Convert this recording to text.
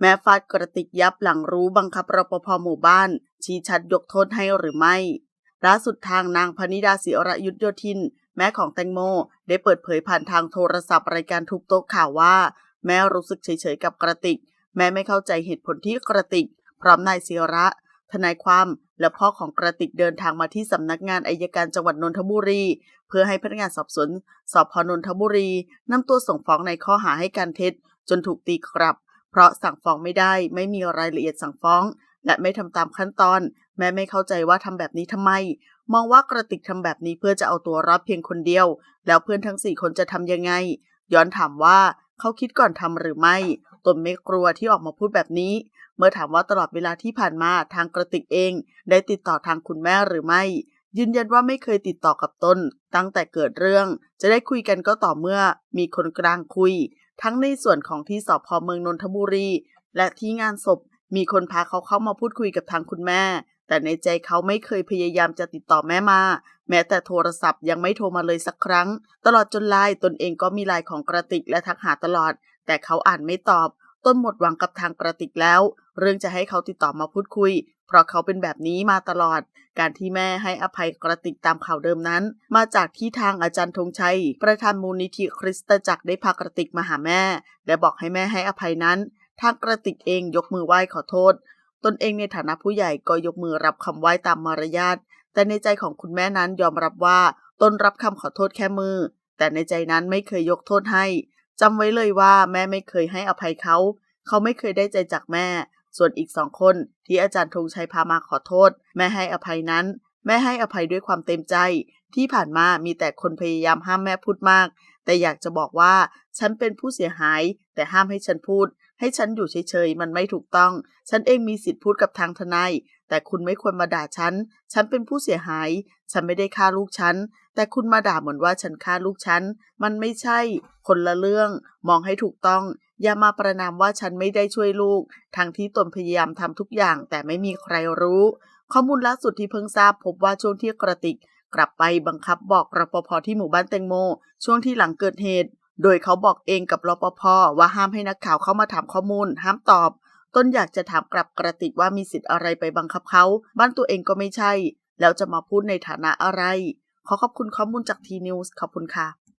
แม่ฟาดกระติกยับหลังรู้บังคับรปภหมู่บ้าน ชี้ชัดยกโทษให้หรือไม่ล่าสุดทางนางพนิดาศิรยุทธโยธิน แม่ของแตงโม ได้เปิดเผยผ่านทางโทรศัพท์รายการทุกโต๊ะข่าวว่า แม่รู้สึกเฉยๆกับกระติก แม่ไม่เข้าใจเหตุผลที่กระติก พร้อมนายศิระ ทนายความและพ่อของกระติกเดินทางมาที่สำนักงานอายการจังหวัดนนทบุรี เพื่อให้พนักงานสอบสวนสอบพนนทบุรีนำตัวส่งฟ้องในข้อหาให้การเท็จ จนถูกตีกลับ เพราะสั่งฟ้องไม่ได้ไม่มีรายละเอียดสั่งฟ้อง และไม่ทำตามขั้นตอน แม่ไม่เข้าใจว่าทำแบบนี้ทำไม มองว่ากระติกทำแบบนี้เพื่อจะเอาตัวรอดเพียงคนเดียว แล้วเพื่อนทั้งสี่คนจะทำยังไง ย้อนถามว่าเขาคิดก่อนทำหรือไม่ตนไม่กลัวที่ออกมาพูดแบบนี้ เมื่อถามว่าตลอดเวลาที่ผ่านมาทางกระติกเอง ได้ติดต่อทางคุณแม่หรือไม่ ยืนยันว่าไม่เคยติดต่อกับตนตั้งแต่เกิดเรื่อง จะได้คุยกันก็ต่อเมื่อมีคนกลางคุย ทั้งในส่วนของที่สพเมืองนนทบุรี และที่งานศพมีคนพาเขาเข้ามาพูดคุยกับทางคุณแม่ แต่ในใจเขาไม่เคยพยายามจะติดต่อแม่มา แม้แต่โทรศัพท์ยังไม่โทรมาเลยสักครั้ง ตลอดจนไลน์ตนเองก็มีไลน์ของกระติกและทักหาตลอด แต่เขาอ่านไม่ตอบ ต้นหมดหวังกับทางกระติกแล้ว เรื่องจะให้เขาติดต่อมาพูดคุย เพราะเขาเป็นแบบนี้มาตลอด การที่แม่ให้อภัยกระติกตามข่าวเดิมนั้น มาจากที่ทางอาจารย์ธงชัย ประธานมูลนิธิคริสตจักรได้พากระติกมาหาแม่ และบอกให้แม่ให้อภัยนั้น ทางกระติกเองยกมือไหว้ขอโทษ ตนเองในฐานะผู้ใหญ่ก็ยกมือรับคำไหว้ตามมารยาทแต่ในใจของคุณแม่นั้นยอมรับว่าตนรับคำขอโทษแค่มือ แต่ในใจนั้นไม่เคยยกโทษให้จำไว้เลยว่าแม่ไม่เคยให้อภัยเขา เขาไม่เคยได้ใจจากแม่ ส่วนอีกสองคนที่อาจารย์ธงชัยพามาขอโทษ แม่ให้อภัยนั้น แม่ให้อภัยด้วยความเต็มใจ ที่ผ่านมามีแต่คนพยายามห้ามแม่พูดมาก แต่อยากจะบอกว่า ฉันเป็นผู้เสียหาย แต่ห้ามให้ฉันพูด ให้ฉันอยู่เฉยๆมันไม่ถูกต้อง ฉันเองมีสิทธิ์พูดกับทางทนายแต่คุณไม่ควรมาด่าฉัน ฉันเป็นผู้เสียหาย ฉันไม่ได้ฆ่าลูกฉัน แต่คุณมาด่าเหมือนว่าฉันฆ่าลูกฉัน มันไม่ใช่ คนละเรื่อง มองให้ถูกต้อง อย่ามาประนามว่าฉันไม่ได้ช่วยลูก ทั้งที่ตนพยายามทำทุกอย่างแต่ไม่มีใครรู้ ข้อมูลล่าสุดที่เพิ่งทราบพบว่าช่วงที่กระติก กลับไปบังคับบอกรปภที่หมู่บ้านแตงโม ช่วงที่หลังเกิดเหตุ โดยเขาบอกเองกับรปภว่าห้ามให้นักข่าวเข้ามาถามข้อมูล ห้ามตอบ ต้นอยากจะถามกลับกระติกว่ามีสิทธิ์อะไรไปบังคับเขาบ้านตัวเองก็ไม่ใช่ แล้วจะมาพูดในฐานะอะไร ขอขอบคุณข้อมูลจากทีนิวส์ขอบคุณค่ะ